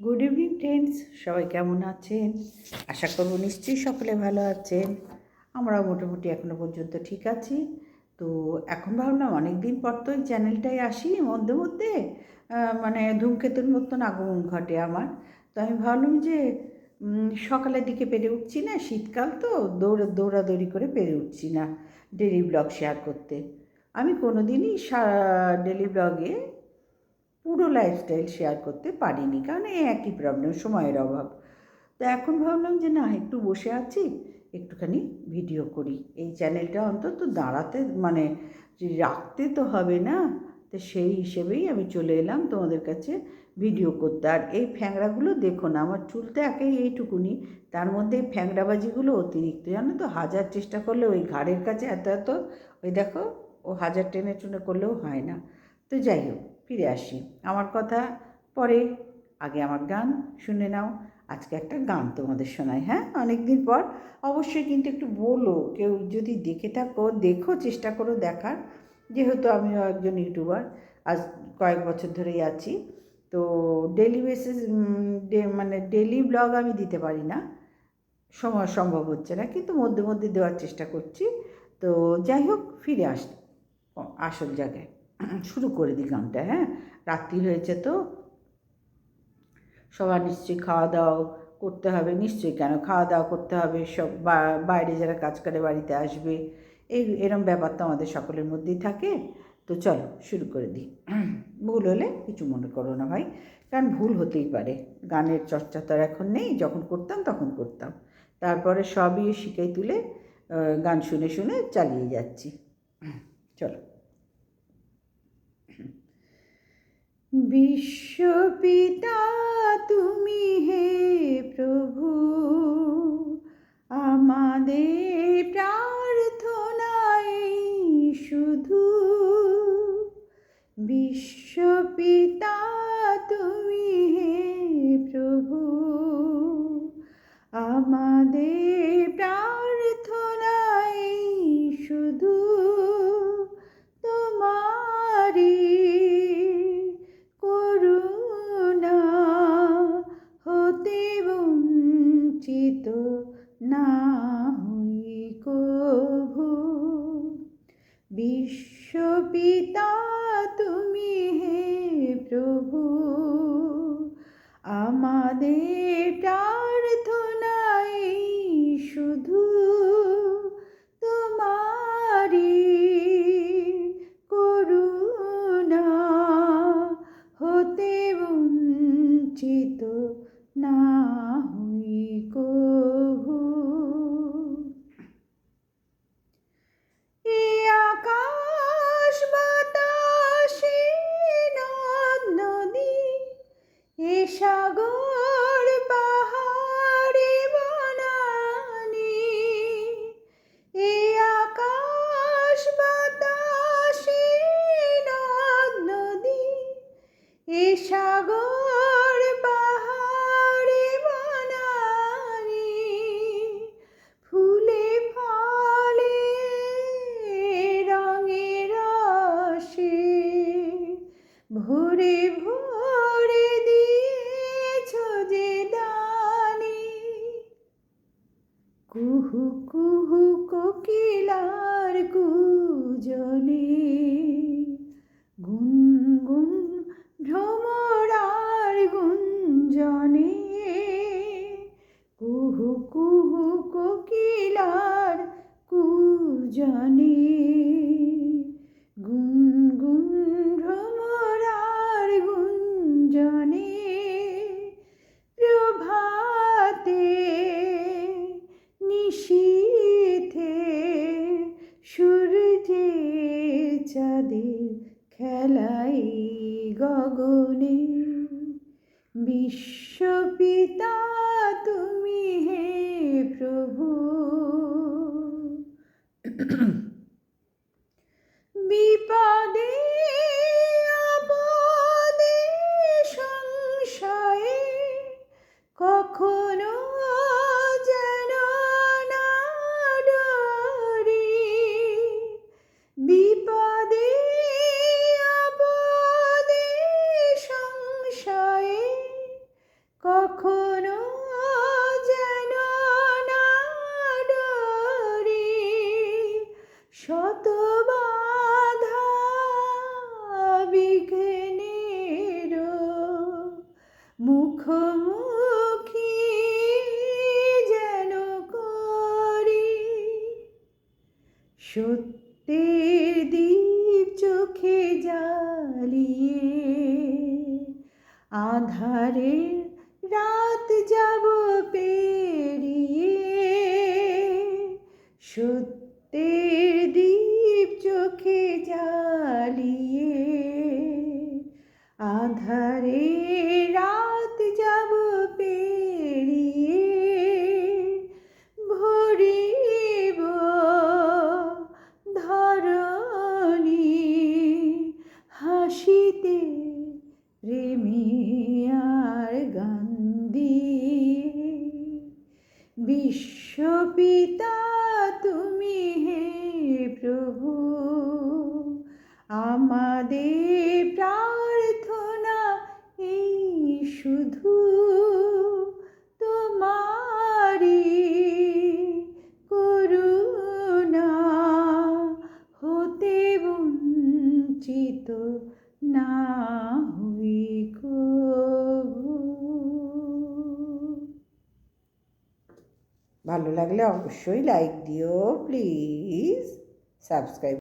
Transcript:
Good evening friends সবাই কেমন আছেন? আশা করব নিশ্চয়ই সকলে ভালো আছেন। আমরা মোটামুটি এখনও পর্যন্ত ঠিক আছি। তো এখন ভাবলাম অনেক দিন পর তো এই চ্যানেলটায় আসি, মধ্যে মধ্যে মানে ধূমকেতুর মতন আগমন ঘটে আমার। তো আমি ভাবলাম যে সকালের দিকে পেরে উঠছি না, শীতকাল তো, দৌড়া, দৌড়াদৌড়ি করে পেরে উঠছি না ডেলি ব্লগ শেয়ার করতে। আমি কোনো দিনই ডেলি ব্লগে পুরো লাইফস্টাইল শেয়ার করতে পারিনি, কারণ এই একই প্রবলেম সময়ের অভাব। তো এখন ভাবলাম যে না, একটু বসে আছি, একটুখানি ভিডিও করি। এই চ্যানেলটা অন্তত দাঁড়াতে মানে রাখতে তো হবে না, তো সেই হিসেবেই আমি চলে এলাম তোমাদের কাছে ভিডিও করতে। আর এই ফ্যাংরাগুলো দেখো না, আমার চুল তো একেই এইটুকুনি, তার মধ্যে এই ফ্যাংরাবাজিগুলো অতিরিক্ত। জানো তো, হাজার চেষ্টা করলে ওই ঘাড়ের কাছে এত এত, ওই দেখো, ও হাজার টেনে টুনে করলেও হয় না। তো যাই হোক ফিরে আসি। আমার কথা পরে। আগে আমার গান শুনে নাও। আজকে একটা গান তোমাদের শোনাই হ্যাঁ? অনেক দিন পর। অবশ্যই কিন্তু একটু বলো, কেউ যদি দেখে থাকো, দেখো, চেষ্টা করো দেখার। যেহেতু আমিও একজন ইউটিউবার, আজ কয়েক বছর ধরেই আছি। তো ডেলি বেসিস মানে ডেলি ব্লগ আমি দিতে পারি না। সময় সম্ভব হচ্ছে না, কিন্তু মধ্যে মধ্যে দেওয়ার চেষ্টা করছি। তো যাই হোক, ফিরে আস আসল জায়গায়। শুরু করে দিই গানটা হ্যাঁ? রাত্রি হয়েছে তো। সবার নিশ্চয়ই খাওয়া দাওয়া করতে হবে, নিশ্চয়ই কেন খাওয়া দাওয়া করতে হবে? সব বাইরে যারা কাজ করে বাড়িতে আসবে, এই, এরম ব্যাপার তো আমাদের সকলের মধ্যেই থাকে। তো চলো, শুরু করে দিই। ভুল হলে কিছু মনে করো না ভাই, কারণ ভুল হতেই পারে। গানের চর্চা তো আর এখন নেই, যখন করতাম তখন করতাম। তারপরে সবই শিখাই তুলে গান শুনে শুনে চালিয়ে যাচ্ছি। চলো। বিশ্বপিতা তুমি হে প্রভু। আমাদের প্রার্থনায় শুধু। বিশ্বপিতা তুমি না হই কভু। বিশ্বপিতা তুমি হে প্রভু। আমাদের কুহু কুহু কোকিলার কুজনে। গুনগুন ভ্রমরার গুঞ্জনে। কুহু কুহু কোকিলার কুজনে। চাঁদের খেলাই গগনে। বিশ্বপিতা তুমি হে প্রভু। বিপদে আপদে সংশয়ে কখনো কখনো যেন না ডরি শত বাধা বিঘ্নের মুখোমুখি যেন করি সত্যের দীপ চোখে জালিয়ে আধারের রাত যাব পেরিয়ে সত্যের দীপ চোখে জ্বালিয়ে আধারে বিশ্বপিতা তুমি হে প্রভু। আমাদের প্রার্থনা এই শুধু তোমারি করুণা। হতে বঞ্চিত না। ভালো লাগলে অবশ্যই লাইক দিও প্লিজ সাবস্ক্রাইব